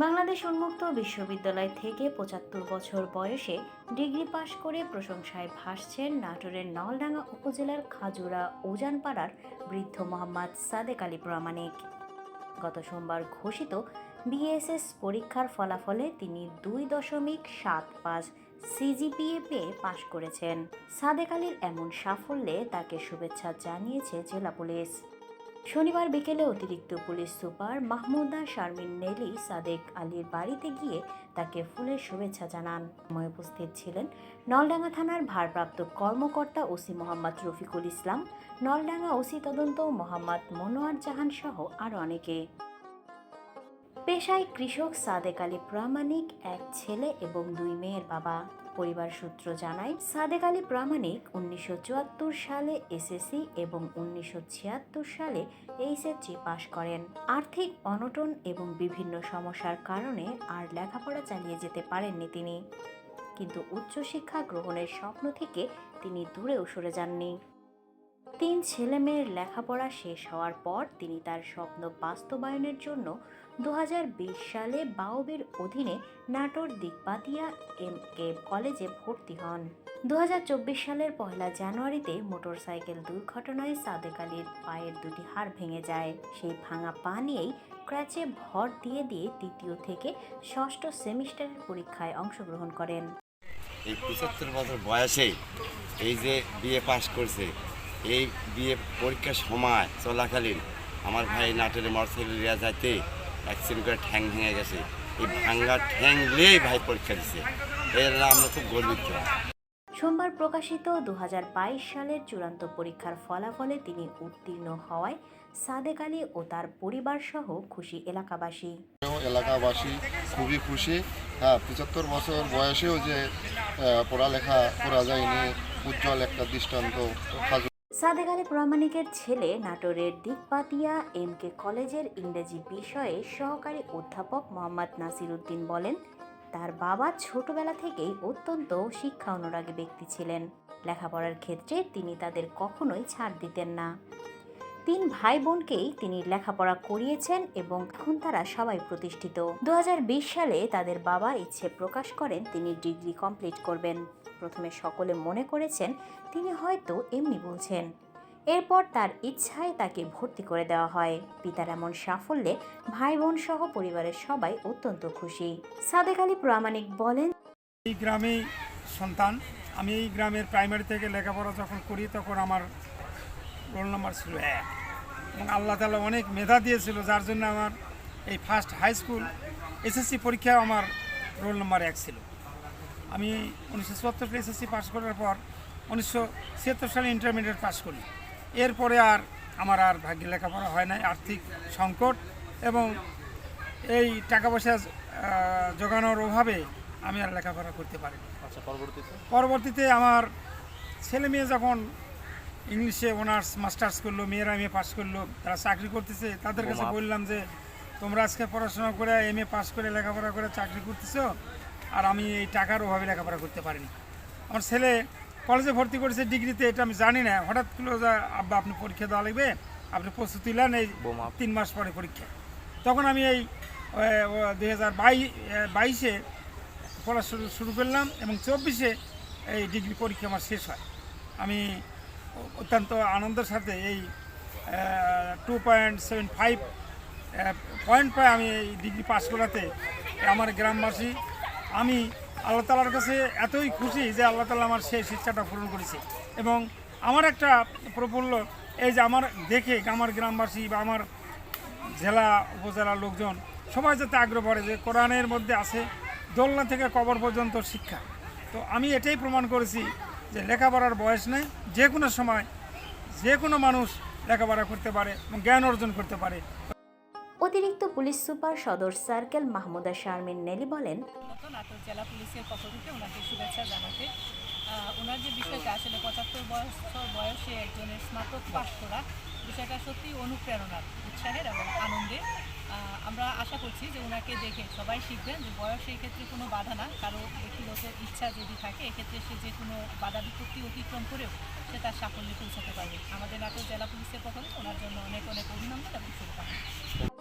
বাংলাদেশ উন্মুক্ত বিশ্ববিদ্যালয় থেকে পঁচাত্তর বছর বয়সে ডিগ্রি পাশ করে প্রশংসায় ভাসছেন নাটোরের নলডাঙ্গা উপজেলার খাজুরা উজানপাড়ার বৃদ্ধ মোহাম্মদ সাদেক আলী প্রামাণিক। গত সোমবার ঘোষিত বিএসএস পরীক্ষার ফলাফলে তিনি দুই দশমিক সাত পাঁচ সিজিপিএ পেয়ে পাশ করেছেন। সাদেক আলীর এমন সাফল্যে তাকে শুভেচ্ছা জানিয়েছে জেলা পুলিশ। শনিবার বিকেলে অতিরিক্ত পুলিশ সুপার মাহমুদা শারমিন নেলি সাদেক আলীর বাড়িতে গিয়ে তাকে ফুলের শুভেচ্ছা জানান। সময় উপস্থিত ছিলেন নলডাঙ্গা থানার ভারপ্রাপ্ত কর্মকর্তা ওসি মোহাম্মদ রফিকুল ইসলাম, নলডাঙ্গা ওসি তদন্ত মোহাম্মদ মনোয়ার জাহান সহ আরও অনেকে। পেশায় কৃষক সাদেক আলী প্রামাণিক, এক ছেলে এবং দুই মেয়ের বাবা। পরিবার সূত্র জানায়, সাদেক আলী প্রামাণিক উনিশশো চুয়াত্তর সালে এসএসসি এবং উনিশশো ছিয়াত্তর সালে এইচএসসি পাশ করেন। আর্থিক অনটন এবং বিভিন্ন সমস্যার কারণে আর লেখাপড়া চালিয়ে যেতে পারেননি তিনি। কিন্তু উচ্চশিক্ষা গ্রহণের স্বপ্ন থেকে তিনি দূরেও সরে যাননি। তিন ছেলে মেয়ের লেখাপড়া শেষ হওয়ার পর তিনি তার স্বপ্ন বাস্তবায়নের জন্য দুহাজার বিশ সালে বাউবের অধীনে নাটোর দিকপাতিয়া এম কে কলেজে ভর্তি হন। দুহাজার চব্বিশ সালের পয়লা জানুয়ারিতে মোটরসাইকেল দুর্ঘটনায় সাদেক আলীর পায়ের দুটি হাড় ভেঙে যায়। সেই ভাঙা পা নিয়েই ক্র্যাচে ভর দিয়ে দিয়ে তৃতীয় থেকে ষষ্ঠ সেমিস্টারের পরীক্ষায় অংশগ্রহণ করেন। এই পঁচাত্তর বছর বয়সে এই যে বিএ পাশ করছে এই বিয়ে পরীক্ষার সময় চলাকালীন আমার ভাই নাটোরে মরসেলিয়া যাইতে অ্যাক্সিডেন্ট করে ঠ্যাং ভেঙে গেছে। এই ভাঙ্গা ঠ্যাং নিয়েই ভাই পরীক্ষা দিছে। এর আমরা খুব গর্বিত। সোমবার প্রকাশিত দু সালের চূড়ান্ত পরীক্ষার ফলাফলে তিনি উত্তীর্ণ হওয়ায় সাদেক আলী ও তার পরিবার সহ খুশি এলাকাবাসী। এলাকাবাসী খুবই খুশি। হ্যাঁ পঁচাত্তর বছর বয়সেও যে পড়ালেখা করা যায়নি উজ্জ্বল একটা দৃষ্টান্ত। সাদেক আলী প্রামাণিকের ছেলে, নাটোরের দিকপাতিয়া, এম কে কলেজের ইংরেজি বিষয়ে সহকারী অধ্যাপক মোহাম্মদ নাসির উদ্দিন বলেন, তার বাবা ছোটবেলা থেকেই অত্যন্ত শিক্ষা অনুরাগী ব্যক্তি ছিলেন। লেখাপড়ার ক্ষেত্রে তিনি তাদের কখনোই ছাড় দিতেন না। তিন ভাই বোনকেই তিনি লেখাপড়া করিয়েছেন এবং এখন তারা সবাই প্রতিষ্ঠিত। দু হাজার বিশ সালে তাদের বাবা ইচ্ছে প্রকাশ করেন তিনি ডিগ্রি কমপ্লিট করবেন। প্রথমে সকলে মনে করেছেন, তিনি হয়তো এমনি বলছেন। এরপর তার ইচ্ছায় তাকে ভর্তি করে দেওয়া হয়। পিতার এমন সাফল্যে ভাই বোন সহ পরিবারের সবাই অত্যন্ত খুশি। সাদেক আলী প্রামাণিক বলেন, এই গ্রামেই সন্তান। আমি এই গ্রামের প্রাইমারি থেকে লেখাপড়া যখন করি, তখন আমার রোল নাম্বার ছিল এক। এবং আল্লাহ তালা অনেক মেধা দিয়েছিল, যার জন্য আমার এই ফার্স্ট হাই স্কুল এসএসসি পরীক্ষায় আমার রোল নাম্বার এক ছিল। আমি উনিশশো চুয়াত্তর সালে এসএসসি পাস করার পর উনিশশো ছিয়াত্তর সালে ইন্টারমিডিয়েট পাস করি। এরপরে আর আমার আর ভাগ্যে লেখাপড়া হয় নাই আর্থিক সংকট এবং এই টাকা পয়সা জোগানোর অভাবে আমি আর লেখাপড়া করতে পারি পরবর্তীতে? আমার ছেলে মেয়ে যখন ইংলিশে অনার্স মাস্টার্স করল মেয়েরা এম এ পাস করল তারা চাকরি করতেছে তাদের কাছে বললাম যে তোমরা আজকে পড়াশোনা করে এম এ পাস করে লেখাপড়া করে চাকরি করতেছো আর আমি এই টাকার অভাবে লেখাপড়া করতে পারিনি। আমার ছেলে কলেজে ভর্তি করেছে ডিগ্রিতে এটা আমি জানি না। হঠাৎ করল যে আব্বা আপনি পরীক্ষা দেওয়া লাগবে? আপনি প্রস্তুতি নেন এই তিন মাস পরে পরীক্ষা। তখন আমি এই দুই হাজার বাইশে পড়া শুরু শুরু করলাম এবং চব্বিশে এই ডিগ্রি পরীক্ষা আমার শেষ হয়। আমি অত্যন্ত আনন্দের সাথে এই two point seven five point পাই আমি এই ডিগ্রি পাস করাতে। আমার গ্রামবাসী আমি আল্লাহ তালার কাছে এতই খুশি যে আল্লাহ তালা আমার সেই শিক্ষাটা পূরণ করেছে। এবং আমার একটা প্রফুল্ল, এই যে আমার দেখে আমার গ্রামবাসী বা আমার জেলা, উপজেলার লোকজন সবাই যাতে আগ্রহ করে যে কোরআনের মধ্যে আছে দোলনা থেকে কবর পর্যন্ত শিক্ষা। তো আমি এটাই প্রমাণ করেছি যে লেখাপড়ার বয়স নেই, যে কোনো সময় যে কোনো মানুষ লেখাপড়া করতে পারে জ্ঞান অর্জন করতে পারে। অতিরিক্ত পুলিশ সুপার সদর সার্কেল মাহমুদা শারমিন নেলি বলেন জেলা পুলিশের পক্ষ থেকে ওনাকে শুভেচ্ছা জানাতে ওনার যে বিষয়টা আসলে পঁচাত্তর বছর বয়সে একজনের স্নাতক পাশ করা, বিষয়টা সত্যি অনুপ্রেরণার উৎসাহের এবং আনন্দের আমরা আশা করছি যে ওনাকে দেখে সবাই শিখবেন যে বয়স এই ক্ষেত্রে কোনো বাধা না, কারও ব্যক্তিগত ইচ্ছা যদি থাকে, এক্ষেত্রে সে যে কোনো বাধা বিপত্তি অতিক্রম করেও সে তার সাফল্যে পৌঁছাতে পারবে। আমাদের নাটোর জেলা পুলিশের পক্ষ থেকে ওনার জন্য অনেক অনেক অভিনন্দন এবং শুভকামনা।